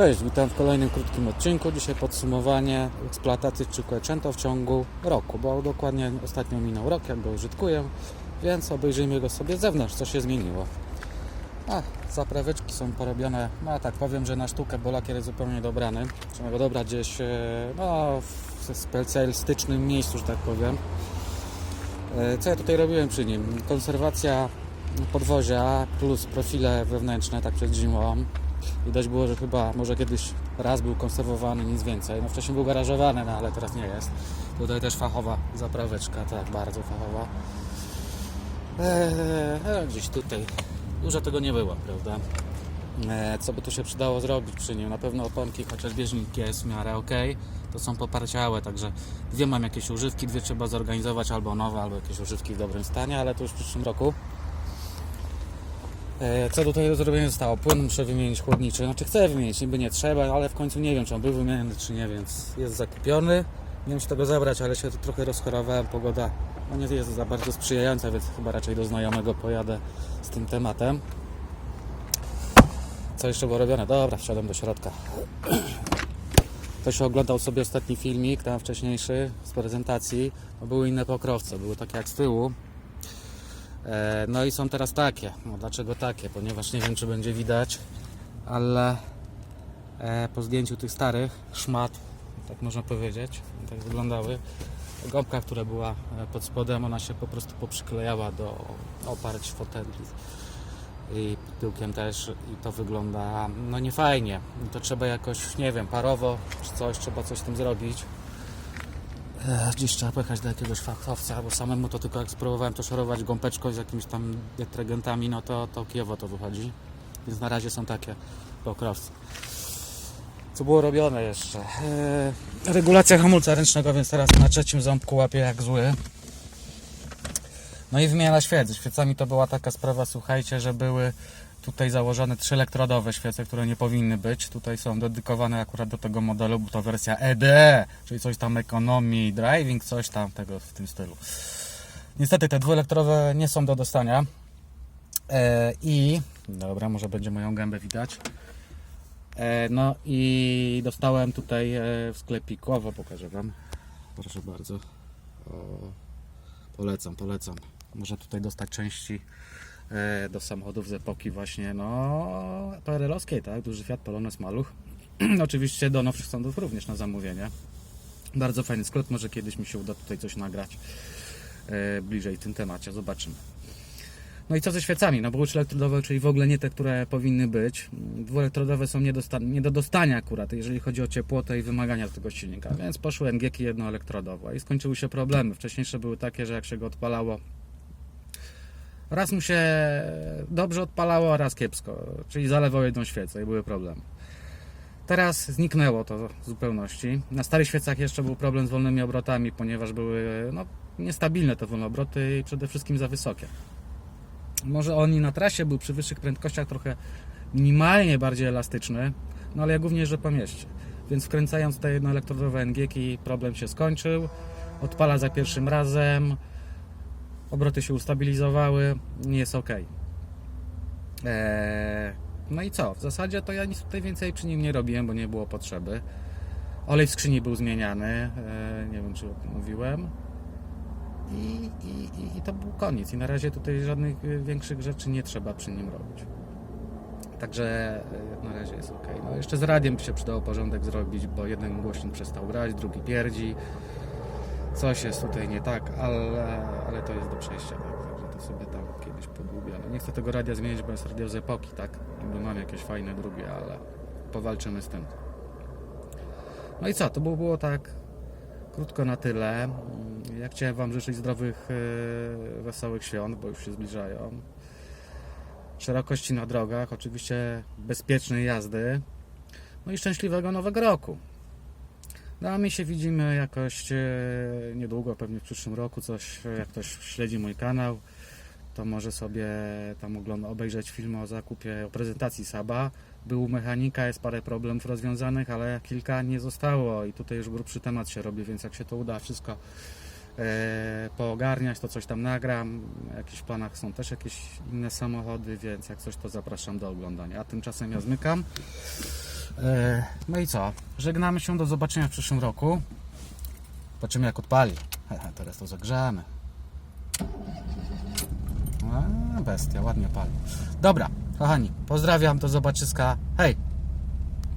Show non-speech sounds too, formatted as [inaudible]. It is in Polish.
Cześć, witam w kolejnym krótkim odcinku. Dzisiaj podsumowanie eksploatacji Cinquecento w ciągu roku, bo dokładnie ostatnio minął rok, jak go użytkuję, więc obejrzyjmy go sobie z zewnątrz, co się zmieniło. A, zapraweczki są porobione, no tak powiem, że na sztukę, bo lakier jest zupełnie dobrany. Trzeba go dobrać gdzieś, e, no, w specjalistycznym miejscu, że tak powiem. E, Co ja tutaj robiłem przy nim? Konserwacja podwozia plus profile wewnętrzne, tak przed zimą. Widać było, że chyba może kiedyś raz był konserwowany, nic więcej. No wcześniej był garażowany, no ale teraz nie jest. Tutaj też fachowa zapraweczka, tak, bardzo fachowa. Eee, gdzieś tutaj. Dużo tego nie było, prawda? Eee, co by tu się przydało zrobić przy nim? Na pewno oponki, chociaż bieżnik jest w miarę ok. To są poparciałe, także dwie mam jakieś używki, dwie trzeba zorganizować, albo nowe, albo jakieś używki w dobrym stanie, ale to już w przyszłym roku. E, Co tutaj do zrobienia zostało? Płyn muszę wymienić chłodniczy. Znaczy chcę wymienić, niby nie trzeba, ale w końcu nie wiem, czy on był wymieniony, czy nie, więc jest zakupiony. Miałem się tego zabrać, ale się trochę rozchorowałem. Pogoda no nie jest za bardzo sprzyjająca, więc chyba raczej do znajomego pojadę z tym tematem. Co jeszcze było robione? Dobra, wsiadam do środka. Ktoś oglądał sobie ostatni filmik, tam wcześniejszy, z prezentacji. To były inne pokrowce, były takie jak z tyłu. E, No i są teraz takie. No dlaczego takie? Ponieważ nie wiem, czy będzie widać, ale e, po zdjęciu tych starych szmat, tak można powiedzieć, tak wyglądały. Gąbka, która była e, pod spodem, ona się po prostu poprzyklejała do oparć foteli i tyłkiem też i to wygląda no nie fajnie. To trzeba jakoś, nie wiem, parowo czy coś, trzeba coś z tym zrobić. E, Gdzieś trzeba pojechać do jakiegoś fachowca, bo samemu to tylko jak spróbowałem to szorować gąbeczką z jakimiś tam detergentami, no to, to kijowo to wychodzi. Więc na razie są takie pokrowce. Co było robione jeszcze? Regulacja hamulca ręcznego, więc teraz na trzecim ząbku łapię jak zły. No i wymiana świec. Świecami to była taka sprawa, słuchajcie, że były tutaj założone trzy elektrodowe świece, które nie powinny być. Tutaj są dedykowane akurat do tego modelu, bo to wersja ED, czyli coś tam ekonomii, driving, coś tam tego w tym stylu. Niestety te dwuelektrowe nie są do dostania. E, I dobra, może będzie moją gębę widać. E, no i dostałem tutaj e, w sklepiku, o, pokażę Wam. Proszę bardzo. O, polecam, polecam. Można tutaj dostać części do samochodów z epoki właśnie, no, PRL-owskiej, tak? Duży Fiat Polones Maluch. [clears throat] Oczywiście do nowszych sądów również na zamówienie. Bardzo fajny sklep, może kiedyś mi się uda tutaj coś nagrać e, bliżej tym temacie, zobaczymy. No i co ze świecami? No bo elektrodowe, czyli w ogóle nie te, które powinny być. Dwuelektrodowe są nie, nie do dostania akurat, jeżeli chodzi o ciepłotę i wymagania do tego silnika, więc poszły NG-ki jednoelektrodowe i skończyły się problemy. Wcześniejsze były takie, że jak się go odpalało, raz mu się dobrze odpalało, a raz kiepsko, czyli zalewał jedną świecę i były problemy. Teraz zniknęło to w zupełności. Na starych świecach jeszcze był problem z wolnymi obrotami, ponieważ były no, niestabilne te wolne obroty i przede wszystkim za wysokie. Może oni na trasie był przy wyższych prędkościach trochę minimalnie bardziej elastyczny, no ale ja głównie jeżdżę po mieście. Więc wkręcając te jednoelektrodowe NG problem się skończył. Odpala za pierwszym razem. Obroty się ustabilizowały. Nie jest ok. Eee, no i co? W zasadzie to ja nic tutaj więcej przy nim nie robiłem, bo nie było potrzeby. Olej w skrzyni był zmieniany. Eee, nie wiem, czy mówiłem. I, i, i, to był koniec. I na razie tutaj żadnych y, większych rzeczy nie trzeba przy nim robić. Także y, na razie jest ok. No jeszcze z radiem się przydało porządek zrobić, bo jeden głośnik przestał grać, drugi pierdzi. Coś jest tutaj nie tak, ale, ale to jest do przejścia. Tak? Także to sobie tam kiedyś pogłubię. No nie chcę tego radia zmienić, bo jest radio z epoki, tak? Niby mam jakieś fajne drugie, ale powalczymy z tym. No i co? To było, było tak krótko na tyle. Ja chciałem Wam życzyć zdrowych, e, wesołych świąt, bo już się zbliżają. Szerokości na drogach, oczywiście bezpiecznej jazdy. No i szczęśliwego nowego roku. No a my się widzimy jakoś e, niedługo, pewnie w przyszłym roku. Coś, jak ktoś śledzi mój kanał, to może sobie tam obejrzeć film o zakupie, o prezentacji Saba. Był mechanika, jest parę problemów rozwiązanych, ale kilka nie zostało i tutaj już grubszy temat się robi, więc jak się to uda wszystko e, poogarniać, to coś tam nagram. W jakichś planach są też jakieś inne samochody, więc jak coś to zapraszam do oglądania. A tymczasem ja zmykam. E, No i co? Żegnamy się, do zobaczenia w przyszłym roku. Zobaczymy jak odpali. Teraz to zagrzamy. A, bestia, ładnie pali. Dobra, kochani, pozdrawiam, do zobaczyska. Hej!